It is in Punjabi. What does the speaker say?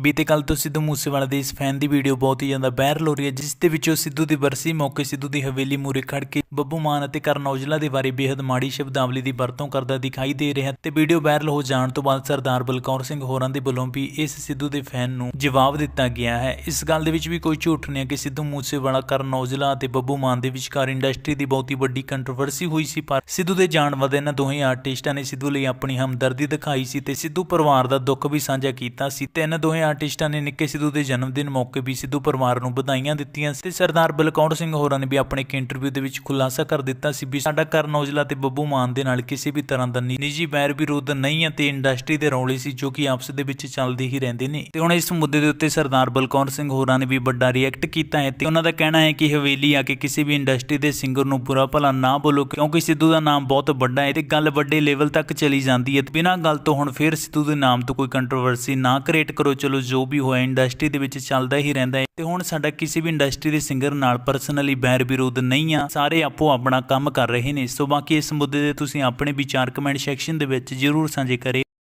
ਬੀਤੇ ਕੱਲ ਤੋਂ ਸਿੱਧੂ ਮੂਸੇਵਾਲਾ ਦੇ ਇਸ ਫੈਨ ਦੀ ਵੀਡੀਓ ਬਹੁਤ ਹੀ ਜ਼ਿਆਦਾ ਵਾਇਰਲ ਹੋ ਰਹੀ ਹੈ, ਜਿਸ ਦੇ ਵਿੱਚੋਂ ਸਿੱਧੂ ਦੀ ਬਰਸੀ ਮੌਕੇ ਸਿੱਧੂ ਦੀ ਹਵੇਲੀ ਮੂਰੇ ਖੜ ਕੇ ਬੱਬੂ ਮਾਨ ਅਤੇ ਕਰਨ ਔਜਲਾ ਦੇ ਬਾਰੇ ਬੇहद ਮਾੜੀ ਸ਼ਬਦਾਵਲੀ ਦੀ ਵਰਤੋਂ ਕਰਦਾ ਦਿਖਾਈ ਦੇ ਰਿਹਾ ਤੇ ਵੀਡੀਓ ਵਾਇਰਲ ਹੋ ਜਾਣ ਤੋਂ ਬਾਅਦ ਸਰਦਾਰ ਬਲਕੌਰ ਸਿੰਘ ਹੋਰਾਂ ਦੇ ਵੱਲੋਂ ਵੀ ਇਸ ਸਿੱਧੂ ਦੇ ਫੈਨ ਨੂੰ ਜਵਾਬ ਦਿੱਤਾ ਗਿਆ ਹੈ। ਇਸ ਗੱਲ ਦੇ ਵਿੱਚ ਵੀ ਕੋਈ ਝੂਠ ਨਹੀਂ ਹੈ ਕਿ ਸਿੱਧੂ ਮੂਸੇਵਾਲਾ, ਕਰਨ ਔਜਲਾ ਅਤੇ ਬੱਬੂ ਮਾਨ ਦੇ ਵਿਚਕਾਰ ਇੰਡਸਟਰੀ ਦੀ ਬਹੁਤ ਹੀ ਵੱਡੀ ਕੰਟਰੋਵਰਸੀ ਹੋਈ ਸੀ, ਪਰ ਸਿੱਧੂ ਦੇ ਜਾਣ ਵਾਦੇ ਇਹਨਾਂ ਦੋਹੇ ਆਰਟਿਸਟਾਂ ਨੇ ਸਿੱਧੂ ਲਈ ਆਪਣੀ ਹਮਦਰਦੀ ਦਿਖਾਈ ਸੀ ਤੇ ਸਿੱਧੂ ਪਰਿਵਾਰ ਦਾ ਦੁੱਖ ਵੀ ਸਾਂਝਾ ਕੀਤਾ ਸੀ। ਤੇ ਇਹਨਾਂ ਦੋਹੇ ਆਰਟਿਸਟਾਂ ਨੇ ਨਿੱਕੇ ਸਿੱਧੂ ਦੇ ਜਨਮ ਦਿਨ ਮੌਕੇ ਵੀ ਸਿੱਧੂ ਪਰਿਵਾਰ ਨੂੰ ਵਧਾਈਆਂ ਦਿੱਤੀਆਂ ਤੇ ਸਰਦਾਰ ਬਲਕੌਰ ਸਿੰਘ ਹੋਰਾਂ ਨੇ ਵੀ ਆਪਣੇ ਇੱਕ ਇੰਟਰਵਿਊ ਦੇ ਵਿੱਚ ਖੁਲਾਸਾ ਕਰ ਦਿੱਤਾ ਸੀ ਵੀ ਸਾਡਾ ਕਰਨ ਔਜਲਾ ਤੇ ਬੱਬੂ ਮਾਨ ਦੇ ਨਾਲ ਕਿਸੇ ਵੀ ਤਰ੍ਹਾਂ ਦਾ ਨਿੱਜੀ ਬੈਰ ਵਿਰੋਧ ਨਹੀਂ ਹੈ ਤੇ ਇੰਡਸਟਰੀ ਦੇ ਰੌਲੇ ਸੀ ਜੋ ਕਿ ਆਪਸ ਦੇ ਵਿੱਚ ਚੱਲਦੇ ਹੀ ਰਹਿੰਦੇ ਨੇ। ਤੇ ਹੁਣ ਇਸ ਮੁੱਦੇ ਦੇ ਉੱਤੇ ਸਰਦਾਰ ਬਲਕੌਰ ਸਿੰਘ ਹੋਰਾਂ ਨੇ ਵੀ ਵੱਡਾ ਰਿਐਕਟ ਕੀਤਾ ਹੈ ਤੇ ਉਹਨਾਂ ਦਾ ਕਹਿਣਾ ਹੈ ਕਿ ਹਵੇਲੀ ਆ ਕੇ ਕਿਸੇ ਵੀ ਇੰਡਸਟਰੀ ਦੇ ਸਿੰਗਰ ਨੂੰ ਬੁਰਾ ਭਲਾ ਨਾ ਬੋਲੋ ਕਿਉਂਕਿ ਸਿੱਧੂ ਦਾ ਨਾਮ ਬਹੁਤ ਵੱਡਾ ਹੈ ਤੇ ਗੱਲ ਵੱਡੇ ਲੈਵਲ ਤੱਕ ਚਲੀ ਜਾਂਦੀ ਹੈ। ਤੇ ਬਿਨਾਂ ਗੱਲ ਤੋਂ ਹੁਣ ਫੇਰ ਸਿੱਧੂ ਦੇ ਨਾਮ ਤੋਂ ਕੋਈ ਕੰਟਰੋਵਰਸੀ ਨਾ ਕ੍ਰੀਏਟ ਕਰੋ, ਚਲੋ ਚਲੋ ਜੋ ਵੀ ਹੋਇਆ ਇੰਡਸਟਰੀ ਦੇ ਵਿੱਚ ਚੱਲਦਾ ਹੀ ਰਹਿੰਦਾ ਹੈ। ਤੇ ਹੁਣ ਸਾਡਾ ਕਿਸੇ ਵੀ ਇੰਡਸਟਰੀ ਦੇ ਸਿੰਗਰ ਨਾਲ ਪਰਸਨਲੀ ਬੈਰ ਵਿਰੋਧ ਨਹੀਂ ਆ। ਸਾਰੇ ਆਪੋ ਆਪਣਾ ਕੰਮ ਕਰ ਰਹੇ ਨੇ। ਸੋ ਬਾਕੀ ਇਸ ਮੁੱਦੇ ਦੇ ਤੁਸੀਂ ਆਪਣੇ ਵਿਚਾਰ ਕਮੈਂਟ ਸੈਕਸ਼ਨ ਦੇ ਵਿੱਚ ਜਰੂਰ ਸਾਂਝੇ ਕਰੇ